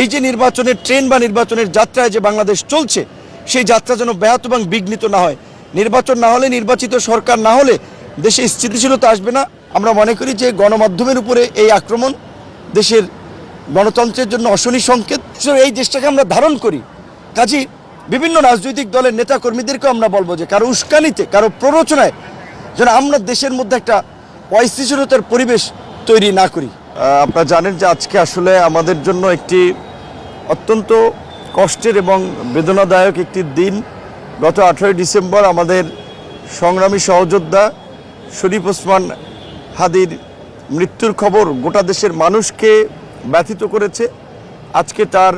এই যে নির্বাচনের ট্রেন বা নির্বাচনের যাত্রায় যে বাংলাদেশ চলছে, সেই যাত্রা যেন ব্যাহত এবং বিঘ্নিত না হয়। নির্বাচন না হলে, নির্বাচিত সরকার না হলে দেশে স্থিতিশীলতা আসবে না। আমরা মনে করি যে গণমাধ্যমের উপরে এই আক্রমণ দেশের গণতন্ত্রের জন্য অশনি সংকেত। এই দেশটাকে আমরা ধারণ করি। কাজী, বিভিন্ন রাজনৈতিক দলের নেতাকর্মীদেরকেও আমরা বলব যে, কারও উস্কানিতে, কারও প্ররোচনায় যেন আমরা দেশের মধ্যে একটা অস্থিতিশীলতার পরিবেশ তৈরি না করি। আপনারা জানেন যে আজকে আসলে আমাদের জন্য একটি অত্যন্ত কষ্টের এবং বেদনাদায়ক একটি দিন। গত আঠেরোই ডিসেম্বর আমাদের সংগ্রামী সহযোদ্ধা শরীফ ওসমান হাদির মৃত্যুর খবর গোটা দেশের মানুষকে ব্যথিত করেছে। আজকে তার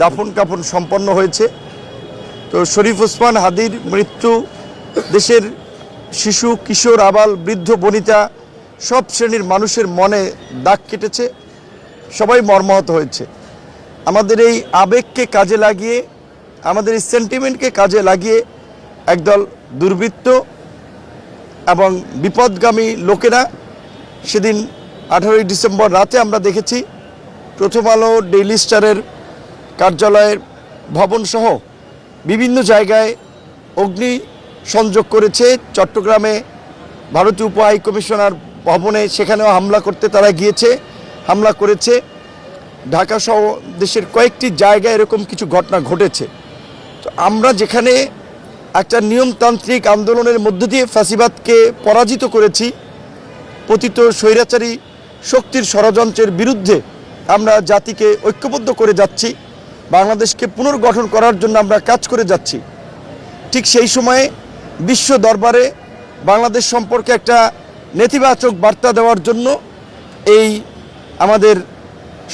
দাফন কাফন সম্পন্ন হয়েছে। তো শরীফ ওসমান হাদির মৃত্যু দেশের শিশু, কিশোর, আবাল, বৃদ্ধ, বনিতা সব শ্রেণির মানুষের মনে দাগ কেটেছে। সবাই মর্মাহত হয়েছে। আমাদের এই আবেগকে কাজে লাগিয়ে, আমাদের এই সেন্টিমেন্টকে কাজে লাগিয়ে একদল দুর্বৃত্ত এবং বিপদগামী লোকেরা সেদিন আঠারোই ডিসেম্বর রাতে আমরা দেখেছি প্রথম আলো ডেইলি স্টারের কার্যালয়ের ভবনসহ বিভিন্ন জায়গায় অগ্নি সংযোগ করেছে। চট্টগ্রামে ভারতীয় উপ হাই কমিশনার ভবনে সেখানেও হামলা করতে তারা গিয়েছে, হামলা করেছে। ঢাকা সহ দেশের কয়েকটি জায়গায় এরকম কিছু ঘটনা ঘটেছে। তো আমরা যেখানে একটা নিয়মতান্ত্রিক আন্দোলনের মধ্য দিয়ে ফাঁসিবাদকে পরাজিত করেছি, পতিত স্বৈরাচারী শক্তির ষড়যন্ত্রের বিরুদ্ধে আমরা জাতিকে ঐক্যবদ্ধ করে যাচ্ছি, বাংলাদেশকে পুনর্গঠন করার জন্য আমরা কাজ করে যাচ্ছি। ঠিক সেই সময়ে বিশ্ব দরবারে বাংলাদেশ সম্পর্কে একটা নেতিবাচক বার্তা দেওয়ার জন্য এই আমাদের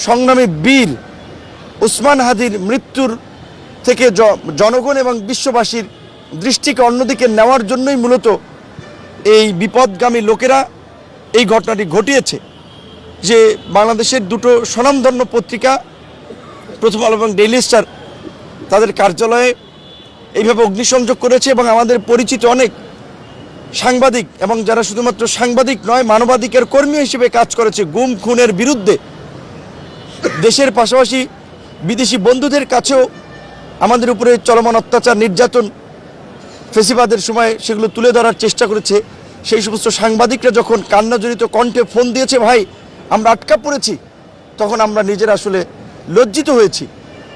সংগ্রামী বীর উসমান হাদির মৃত্যুর থেকে জনগণ এবং বিশ্ববাসীর দৃষ্টিকে অন্যদিকে নেওয়ার জন্যই মূলত এই বিপদগামী লোকেরা এই ঘটনাটি ঘটিয়েছে। যে বাংলাদেশের দুটো স্বনামধন্য পত্রিকা, প্রথম আলো এবং ডেইলি স্টার, তাদের কার্যালয়ে এইভাবে অগ্নিসংযোগ করেছে এবং আমাদের পরিচিত অনেক সাংবাদিক এবং যারা শুধুমাত্র সাংবাদিক নয়, মানবাধিকার কর্মী হিসেবে কাজ করেছে, গুম, খুনের বিরুদ্ধে দেশের পাশাপাশি বিদেশি বন্ধুদের কাছেও আমাদের উপরে চলমান অত্যাচার, নির্যাতন, ফেসিবাদের সময় সেগুলো তুলে ধরার চেষ্টা করেছে। সেই সমস্ত সাংবাদিকরা যখন কান্নাজড়িত কণ্ঠে ফোন দিয়েছে, ভাই, আমরা আটকা পড়েছি, তখন আমরা নিজেরা আসলে লজ্জিত হয়েছি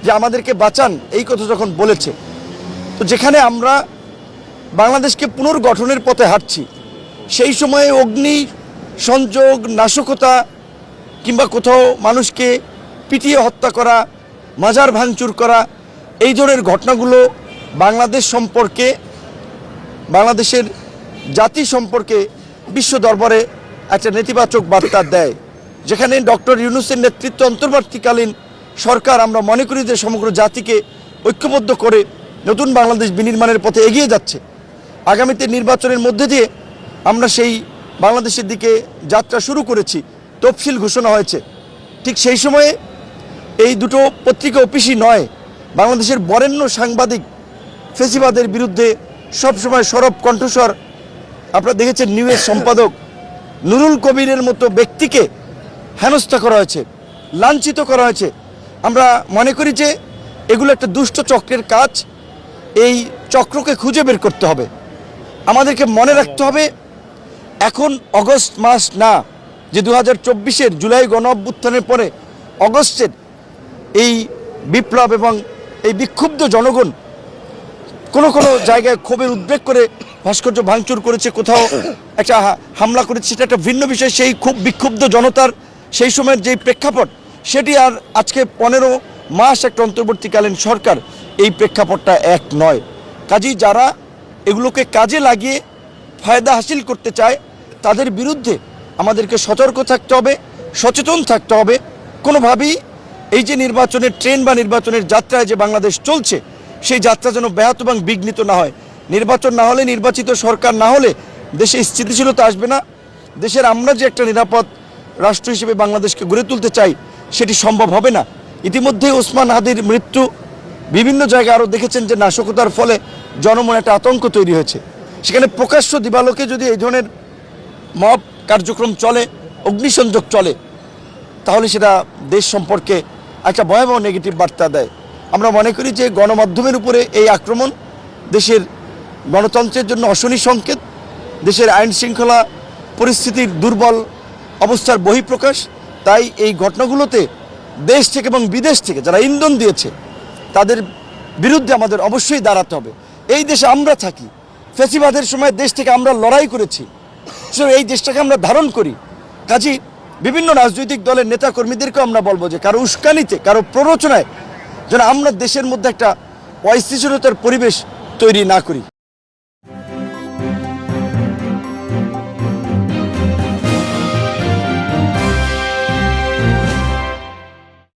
যে আমাদেরকে বাঁচান, এই কথা যখন বলেছে। তো যেখানে আমরা বাংলাদেশকে পুনর্গঠনের পথে হাঁটছি, সেই সময়ে অগ্নি, সংযোগ, নাশকতা কিংবা কোথাও মানুষকে পিটিয়ে হত্যা করা, মাজার ভাঙচুর করা, এই ধরনের ঘটনাগুলো বাংলাদেশ সম্পর্কে, বাংলাদেশের জাতি সম্পর্কে বিশ্ব দরবারে একটা নেতিবাচক বার্তা দেয়, যেখানে ডক্টর ইউনুসের নেতৃত্ব অন্তর্বর্তীকালীন সরকার আমরা মনে করি যে সমগ্র জাতিকে ঐক্যবদ্ধ করে নতুন বাংলাদেশ বিনির্মাণের পথে এগিয়ে যাচ্ছে। আগামীতে নির্বাচনের মধ্যে দিয়ে আমরা সেই বাংলাদেশের দিকে যাত্রা শুরু করেছি, তফসিল ঘোষণা হয়েছে। ঠিক সেই সময়ে এই দুটো পত্রিকা অফিসই নয়, বাংলাদেশের বরেণ্য সাংবাদিক ফেসিবাদের বিরুদ্ধে সবসময় সরব কণ্ঠস্বর। আপনারা দেখেছেন নিউজ সম্পাদক নুরুল কবিরের মতো ব্যক্তিকে হেনস্থা করা হয়েছে, লাঞ্ছিত করা হয়েছে। আমরা মনে করি যে এগুলো একটা দুষ্ট চক্রের কাজ, এই চক্রকে খুঁজে বের করতে হবে। আমাদেরকে মনে রাখতে হবে, এখন অগস্ট মাস না, যে দু হাজার চব্বিশের জুলাই গণ অভ্যুত্থানের পরে অগস্টের এই বিপ্লব এবং এই বিক্ষুব্ধ জনগণ কোনো কোনো জায়গায় ক্ষোভের উদ্বেগ করে ভাস্কর্য ভাঙচুর করেছে, কোথাও একটা হামলা করেছে, সেটা একটা ভিন্ন বিষয়। সেই খুব বিক্ষুব্ধ জনতার সেই সময়ের যেই প্রেক্ষাপট, সেটি আর আজকে পনেরো মাস একটা অন্তর্বর্তীকালীন সরকার এই প্রেক্ষাপটটা এক নয়। কাজেই যারা এগুলোকে কাজে লাগিয়ে ফায়দা হাসিল করতে চায়, তাদের বিরুদ্ধে আমাদেরকে সতর্ক থাকতে হবে, সচেতন থাকতে হবে। কোনোভাবেই এই যে নির্বাচনের ট্রেন বা নির্বাচনের যাত্রায় যে বাংলাদেশ চলছে, সেই যাত্রা যেন ব্যাহত এবং বিঘ্নিত না হয়। নির্বাচন না হলে, নির্বাচিত সরকার না হলে দেশে স্থিতিশীলতা আসবে না। দেশের আমরা যে একটা নিরাপদ রাষ্ট্র হিসেবে বাংলাদেশকে গড়ে তুলতে চাই, সেটি সম্ভব হবে না। ইতিমধ্যে ওসমান হাদির মৃত্যু বিভিন্ন জায়গায় আরও দেখেছেন যে নাশকতার ফলে জনমনে একটা আতঙ্ক তৈরি হয়েছে। সেখানে প্রকাশ্য দিবালোকে যদি এই ধরনের মব কার্যক্রম চলে, অগ্নিসংযোগ চলে, তাহলে সেটা দেশ সম্পর্কে একটা ভয়াবহ নেগেটিভ বার্তা দেয়। আমরা মনে করি যে গণমাধ্যমের উপরে এই আক্রমণ দেশের গণতন্ত্রের জন্য অশনি সংকেত, দেশের আইন শৃঙ্খলা পরিস্থিতির দুর্বল অবস্থার বহিঃপ্রকাশ, তাই এই ঘটনাগুলোতে দেশ থেকে এবং বিদেশ থেকে যারা ইন্ধন দিয়েছে, তাদের বিরুদ্ধে আমাদের অবশ্যই দাঁড়াতে হবে। এই দেশে আমরা থাকি, ফেসিবাদের সময় দেশ থেকে আমরা লড়াই করেছি। এই দেশটাকে আমরা ধারণ করি। কাজী বিভিন্ন রাজনৈতিক দলের নেতাকর্মীদেরকেও আমরা বলব যে কারও উস্কানিতে, কারও প্ররোচনায় যেন আমরা দেশের মধ্যে একটা অস্থিতিশীলতার পরিবেশ তৈরি না করি।